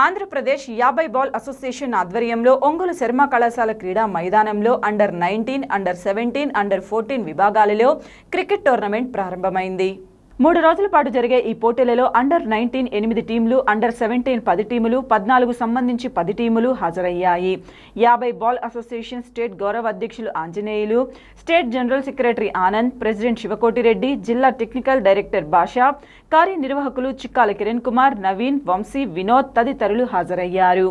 ఆంధ్రప్రదేశ్ యాభై ball association ఆధ్వర్యంలో ఒంగోలు శర్మ కళాశాల క్రీడా మైదానంలో under nineteen under seventeen under fourteen విభాగాలలో క్రికెట్ టోర్నమెంట్ ప్రారంభమైంది. మూడు రోజుల పాటు జరిగే ఈ పోటీలలో అండర్ నైన్టీన్ ఎనిమిది టీంలు అండర్ సెవెంటీన్ పది టీములు పద్నాలుగు సంబంధించి పది టీములు హాజరయ్యాయి. యాభై బాల్ అసోసియేషన్ స్టేట్ గౌరవ అధ్యక్షులు Anjaneyulu state general secretary Anand president Sivakoti Reddy జిల్లా టెక్నికల్ డైరెక్టర్ భాషా కార్యనిర్వాహకులు చిక్కాల కిరణ్ కుమార్ నవీన్ వంశీ వినోద్ తదితరులు హాజరయ్యారు.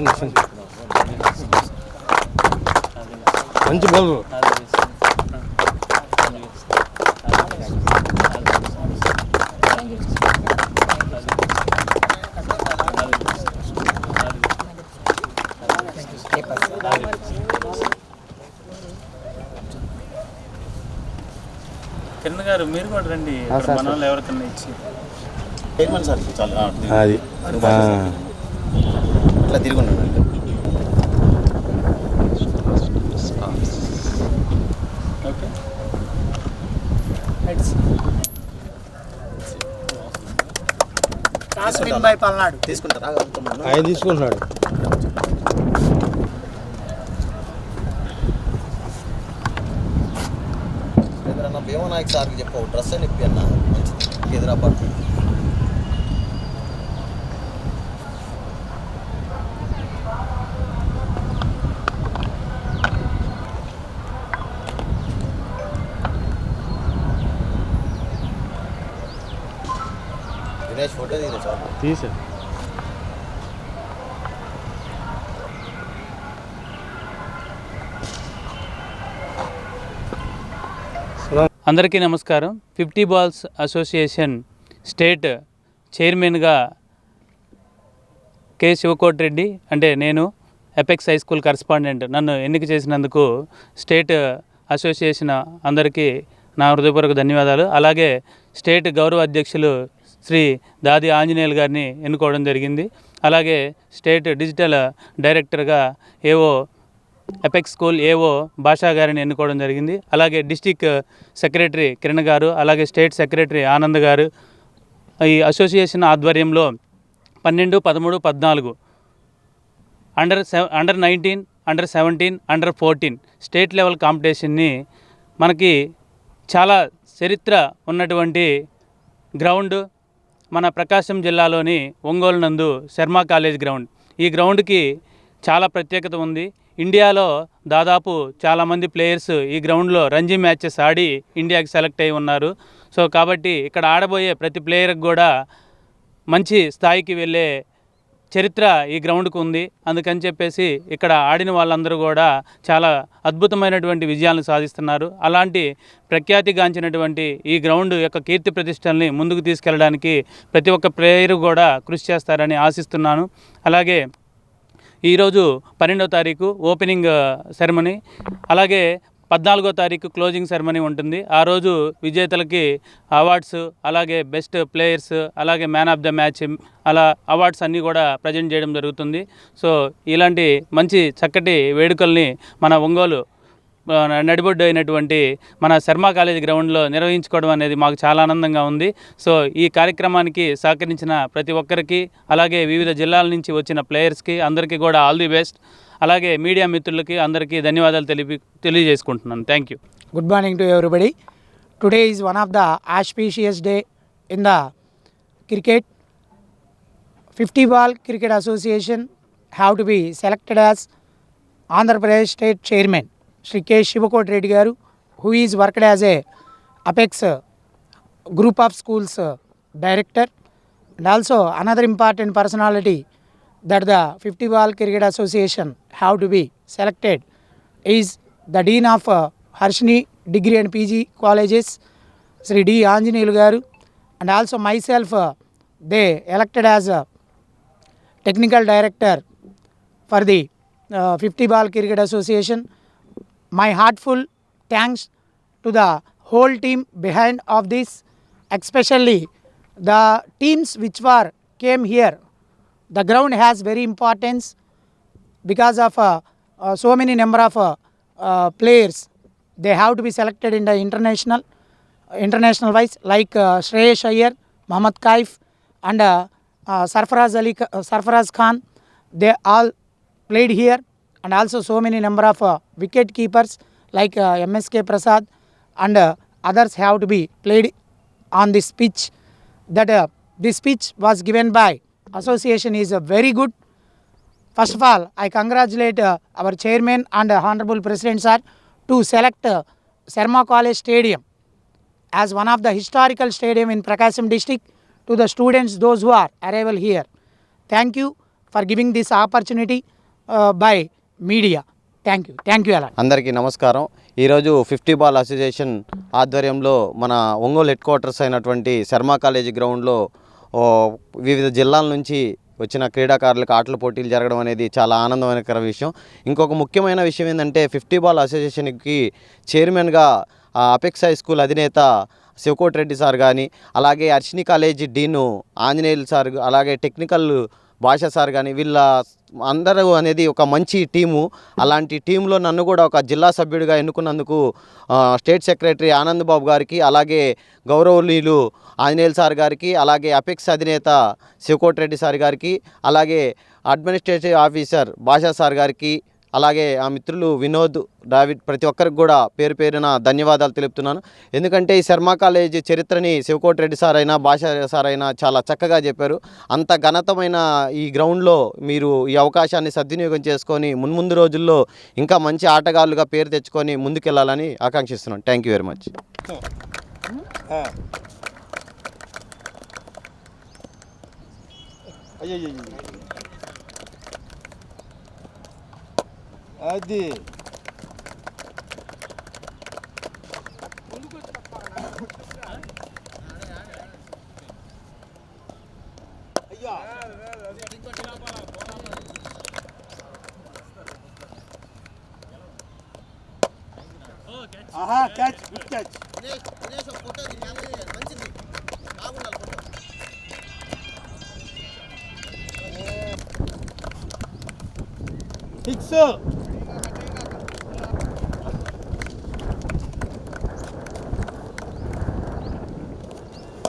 చిన్న చిన్న మంచి బాబు కిరణ్ గారు మీరు కూడా రండి. మన వాళ్ళు ఎవరికన్నా ఇచ్చి. చైర్మన్ సార్ చాలా. అది. ఇట్లా తిరిగి తీసుకుంటారా ఆయన తీసుకుంటున్నాడు. భీమనాయక్ సార్కి చెప్పు డ్రెస్ అని ఇప్పి అన్న. మంచిది. హైదరాబాద్ ఫోటో తీసా. అందరికీ నమస్కారం. ఫిఫ్టీ బాల్స్ అసోసియేషన్ స్టేట్ చైర్మన్గా కె. శివకోటి రెడ్డి అంటే నేను ఎపెక్స్ హై స్కూల్ కరస్పాండెంట్. నన్ను ఎన్నిక చేసినందుకు స్టేట్ అసోసియేషన్ అందరికీ నా హృదయపూర్వక ధన్యవాదాలు. అలాగే స్టేట్ గౌరవ అధ్యక్షులు శ్రీ దాది ఆంజనేయులు గారిని ఎన్నుకోవడం జరిగింది. అలాగే స్టేట్ డిజిటల్ డైరెక్టర్గా ఏవో ఎపెక్స్ స్కూల్ ఏవో భాషా గారిని ఎన్నుకోవడం జరిగింది. అలాగే డిస్టిక్ సెక్రటరీ కిరణ్ గారు అలాగే స్టేట్ సెక్రటరీ ఆనంద్ గారు ఈ అసోసియేషన్ ఆధ్వర్యంలో పన్నెండు పదమూడు పద్నాలుగు under seven under nineteen under seventeen under fourteen state level కాంపిటీషన్ని మనకి చాలా చరిత్ర ఉన్నటువంటి గ్రౌండ్ మన ప్రకాశం జిల్లాలోని ఒంగోలు నందు శర్మ కాలేజ్ గ్రౌండ్. ఈ గ్రౌండ్కి చాలా ప్రత్యేకత ఉంది. ఇండియాలో దాదాపు చాలామంది ప్లేయర్స్ ఈ గ్రౌండ్లో రంజీ మ్యాచెస్ ఆడి ఇండియాకి సెలెక్ట్ అయి ఉన్నారు. సో కాబట్టి ఇక్కడ ఆడబోయే ప్రతి ప్లేయర్కి కూడా మంచి స్థాయికి వెళ్ళే చరిత్ర ఈ గ్రౌండ్కు ఉంది. అందుకని చెప్పేసి ఇక్కడ ఆడిన వాళ్ళందరూ కూడా చాలా అద్భుతమైనటువంటి విజయాలను సాధిస్తున్నారు. అలాంటి ప్రఖ్యాతిగాంచినటువంటి ఈ గ్రౌండ్ యొక్క కీర్తి ప్రతిష్టల్ని ముందుకు తీసుకెళ్ళడానికి ప్రతి ఒక్క ప్లేయర్ కూడా కృషి చేస్తారని ఆశిస్తున్నాను. అలాగే ఈరోజు పన్నెండవ తారీఖు ఓపెనింగ్ సెరమనీ. అలాగే పద్నాలుగో తారీఖు క్లోజింగ్ సెరమనీ ఉంటుంది. ఆ రోజు విజేతలకి అవార్డ్స్ అలాగే బెస్ట్ ప్లేయర్స్ అలాగే మ్యాన్ ఆఫ్ ద మ్యాచ్ అలా అవార్డ్స్ అన్నీ కూడా ప్రజెంట్ చేయడం జరుగుతుంది. సో ఇలాంటి మంచి చక్కటి వేడుకల్ని మన ఒంగోలు నడిబొడ్డు అయినటువంటి మన శర్మ కాలేజ్ గ్రౌండ్లో నిర్వహించుకోవడం అనేది మాకు చాలా ఆనందంగా ఉంది. సో ఈ కార్యక్రమానికి సహకరించిన ప్రతి ఒక్కరికి అలాగే వివిధ జిల్లాల నుంచి వచ్చిన ప్లేయర్స్కి అందరికీ కూడా ఆల్ ది బెస్ట్. అలాగే మీడియా మిత్రులకి అందరికీ ధన్యవాదాలు తెలిపి తెలియజేసుకుంటున్నాను. Thank you good morning to everybody today is one of the auspicious day in the cricket fifty ball cricket association have to be selected as Andhra Pradesh state chairman Shri K Sivakoti Reddy garu who is worked as a apex group of schools director and also another important personality that the 50 Ball Cricket Association have to be selected is the Dean of uh, Degree and PG Colleges, Sri D. Anjaneyulu Garu, and also myself, uh, they elected as a technical director for the uh, 50 Ball Cricket Association. My heartful thanks to the whole team behind of this, especially the teams which were came here. The ground has very importance because of uh, uh, so many number of uh, uh, players. They have to be selected in the international, international wise like uh, Shreyesh Iyer, Mohammad Kaif, and uh, uh, Sarfaraz Ali, uh, Sarfaraz Khan. They all played here, and also so many number of uh, wicket keepers like uh, MSK Prasad and uh, others have to be played on this pitch. That uh, this pitch was given by association is very good first of all I congratulate our chairman and honourable president sir to select Sharma college stadium as one of the historical stadium in Prakasam district to the students those who are arrival here thank you for giving this opportunity by media thank you thank you అలా అందరికీ నమస్కారం. ఈరోజు fifty ball association ఆధ్వర్యంలో మన Ongole head quarters అయినటువంటి Sharma college గ్రౌండ్లో వివిధ జిల్లాల నుంచి వచ్చిన క్రీడాకారులకు ఆటల పోటీలు జరగడం అనేది చాలా ఆనందకర విషయం. ఇంకొక ముఖ్యమైన విషయం ఏంటంటే ఫిఫ్టీ బాల్ అసోసియేషన్కి చైర్మన్గా ఆ, అపెక్స్ హై స్కూల్ అధినేత శివకోటి రెడ్డి సార్ కానీ అలాగే Arshini college dean Anjaneyulu sir అలాగే టెక్నికల్ భాష సార్ కానీ వీళ్ళ అందరూ అనేది ఒక మంచి టీము. అలాంటి టీంలో నన్ను కూడా ఒక జిల్లా సభ్యుడిగా ఎన్నుకున్నందుకు స్టేట్ సెక్రటరీ ఆనంద్ బాబు గారికి అలాగే గౌరవనీయులు ఆంజనేయులు సార్ గారికి అలాగే అపెక్స్ అధినేత శివకోటిరెడ్డి సార్ గారికి అలాగే అడ్మినిస్ట్రేటివ్ ఆఫీసర్ భాషా సార్ గారికి అలాగే ఆ మిత్రులు వినోద్ డావిడ్ ప్రతి ఒక్కరికి కూడా పేరు పేరున ధన్యవాదాలు తెలుపుతున్నాను. ఎందుకంటే ఈ శర్మ కాలేజ్ చరిత్రని శివకోటి రెడ్డి సార్ అయినా భాషా సార్ అయినా చాలా చక్కగా చెప్పారు. అంత ఘనతమైన ఈ గ్రౌండ్లో మీరు ఈ అవకాశాన్ని సద్వినియోగం చేసుకొని మున్ముందు రోజుల్లో ఇంకా మంచి ఆటగాళ్ళుగా పేరు తెచ్చుకొని ముందుకెళ్ళాలని ఆకాంక్షిస్తున్నాను. థ్యాంక్ యూ వెరీ మచ్ అది ఆహా catch good catch six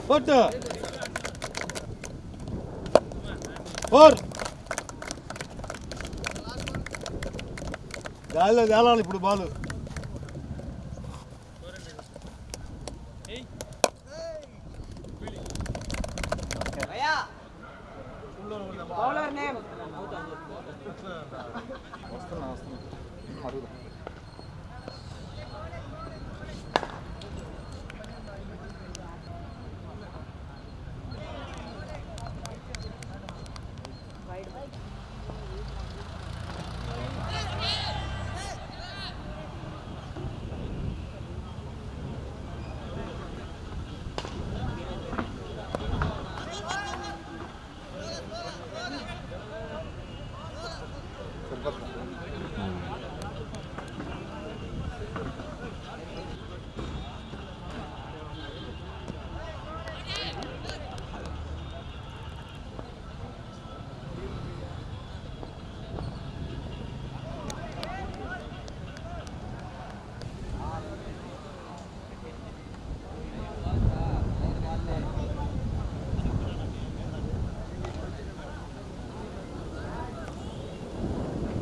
four four గాలిలో తేలాలి ఇప్పుడు బాలు బౌలర్ నేమ్ 왔었나 왔었나 다르다.